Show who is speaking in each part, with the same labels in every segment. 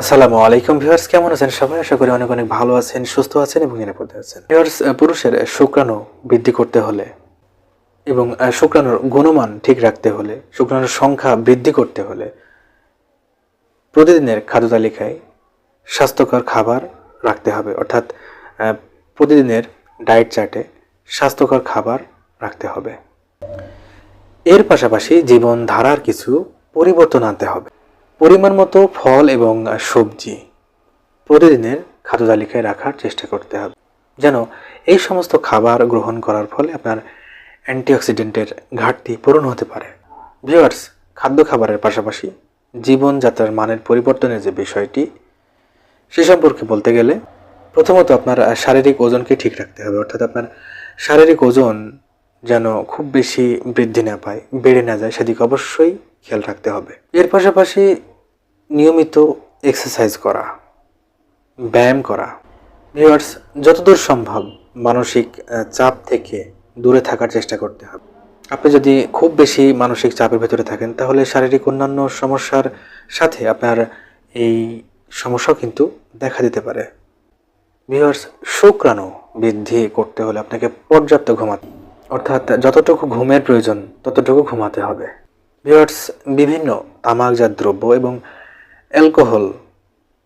Speaker 1: আসসালামু আলাইকুম ভিউয়ার্স, কেমন আছেন সবাই? আশা করি অনেক অনেক ভালো আছেন, সুস্থ আছেন এবং নিরাপদে আছেন। ভিউয়ার্স পুরুষের শুক্রাণু বৃদ্ধি করতে হলে এবং শুক্রাণুর গুণমান ঠিক রাখতে হলে, শুক্রাণুর সংখ্যা বৃদ্ধি করতে হলে প্রতিদিনের খাদ্য তালিকায় স্বাস্থ্যকর খাবার রাখতে হবে। অর্থাৎ প্রতিদিনের ডায়েট চার্টে স্বাস্থ্যকর খাবার রাখতে হবে। এর পাশাপাশি জীবনধারার কিছু পরিবর্তন আনতে হবে। পরিমাণ মতো ফল এবং সবজি প্রতিদিনের খাদ্য তালিকায় রাখার চেষ্টা করতে হবে। যেন এই সমস্ত খাবার গ্রহণ করার ফলে আপনার অ্যান্টিঅক্সিডেন্টের ঘাটতি পূরণ হতে পারে। ভিউয়ার্স, খাদ্য খাবারের পাশাপাশি জীবনযাত্রার মানের পরিবর্তনের যে বিষয়টি, সে সম্পর্কে বলতে গেলে প্রথমত আপনার শারীরিক ওজনকে ঠিক রাখতে হবে। অর্থাৎ আপনার শারীরিক ওজন যেন খুব বেশি বৃদ্ধি না পায়, বেড়ে না যায়, সেদিকে অবশ্যই খেয়াল রাখতে হবে। এর পাশাপাশি নিয়মিত এক্সারসাইজ করা, ব্যায়াম করা। ভিউয়ার্স যতদূর সম্ভব মানসিক চাপ থেকে দূরে থাকার চেষ্টা করতে হবে। আপনি যদি খুব বেশি মানসিক চাপের ভেতরে থাকেন, তাহলে শারীরিক অন্যান্য সমস্যার সাথে আপনার এই সমস্যাও কিন্তু দেখা দিতে পারে। ভিউয়ার্স শুক্রাণু বৃদ্ধি করতে হলে আপনাকে পর্যাপ্ত ঘুমাতে, অর্থাৎ যতটুকু ঘুমের প্রয়োজন, ততটুকু ঘুমাতে হবে। ভিউয়ার্স বিভিন্ন তামাকজাত দ্রব্য এবং অ্যালকোহল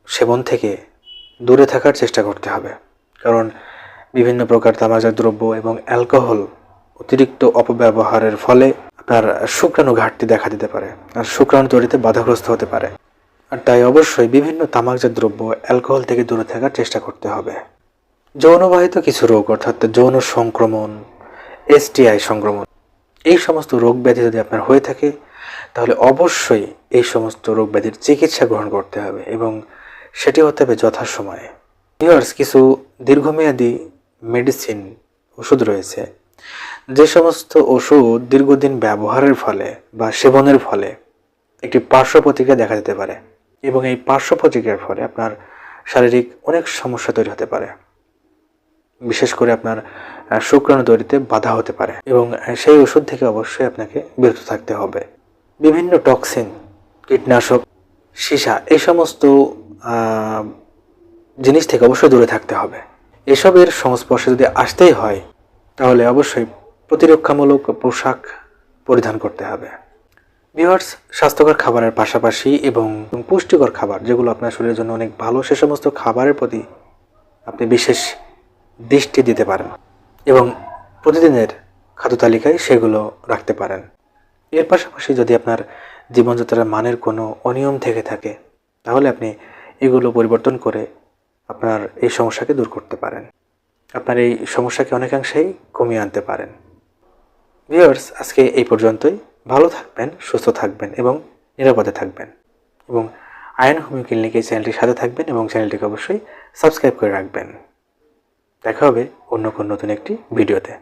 Speaker 1: সেবন থেকে দূরে থাকার চেষ্টা করতে হবে। কারণ বিভিন্ন প্রকার তামাকজাত দ্রব্য এবং অ্যালকোহল অতিরিক্ত অপব্যবহারের ফলে আপনার শুক্রাণু ঘাটতি দেখা দিতে পারে আর শুক্রাণু তৈরিতে বাধাগ্রস্ত হতে পারে। আর তাই অবশ্যই বিভিন্ন তামাকজাত দ্রব্য অ্যালকোহল থেকে দূরে থাকার চেষ্টা করতে হবে। যৌনবাহিত কিছু রোগ, অর্থাৎ যৌন সংক্রমণ এসটিআই সংক্রমণ এই সমস্ত রোগ ব্যাধি যদি আপনার হয়ে থাকে, তাহলে অবশ্যই এই সমস্ত রোগ ব্যাধির চিকিৎসা গ্রহণ করতে হবে এবং সেটি হতে হবে যথাসময়ে। ভিউয়ার্স কিছু দীর্ঘমেয়াদী মেডিসিন ওষুধ রয়েছে। যে সমস্ত ওষুধ দীর্ঘদিন ব্যবহারের ফলে বা সেবনের ফলে একটি পার্শ্ব প্রতিক্রিয়া দেখা দিতে পারে এবং এই পার্শ্ব প্রতিক্রিয়ার ফলে আপনার শারীরিক অনেক সমস্যা তৈরি হতে পারে। বিশেষ করে আপনার শুক্রাণু তৈরিতে বাধা হতে পারে এবং সেই ওষুধ থেকে অবশ্যই আপনাকে বিরত থাকতে হবে। বিভিন্ন টক্সিন, কীটনাশক, সীসা এই সমস্ত জিনিস থেকে অবশ্যই দূরে থাকতে হবে। এসবের সংস্পর্শে যদি আসতেই হয়, তাহলে অবশ্যই প্রতিরক্ষামূলক পোশাক পরিধান করতে হবে। ভিউয়ার্স, স্বাস্থ্যকর খাবারের পাশাপাশি এবং পুষ্টিকর খাবার, যেগুলো আপনার শরীরের জন্য অনেক ভালো, সে সমস্ত খাবারের প্রতি আপনি বিশেষ দৃষ্টি দিতে পারেন এবং প্রতিদিনের খাদ্য তালিকায় সেগুলো রাখতে পারেন। এর পাশাপাশি যদি আপনার জীবনযাত্রার মানের কোনো অনিয়ম থেকে থাকে, তাহলে আপনি এগুলো পরিবর্তন করে আপনার এই সমস্যাকে দূর করতে পারেন। আপনার এই সমস্যাকে অনেকাংশেই কমিয়ে আনতে পারেন। ভিউয়ার্স, আজকে এই পর্যন্তই। ভালো থাকবেন, সুস্থ থাকবেন এবং নিরাপদে থাকবেন। এবং আয়ন হোমিও ক্লিনিক এই চ্যানেলটির সাথে থাকবেন এবং চ্যানেলটিকে অবশ্যই সাবস্ক্রাইব করে রাখবেন। দেখা হবে অন্য কোন নতুন একটি ভিডিওতে।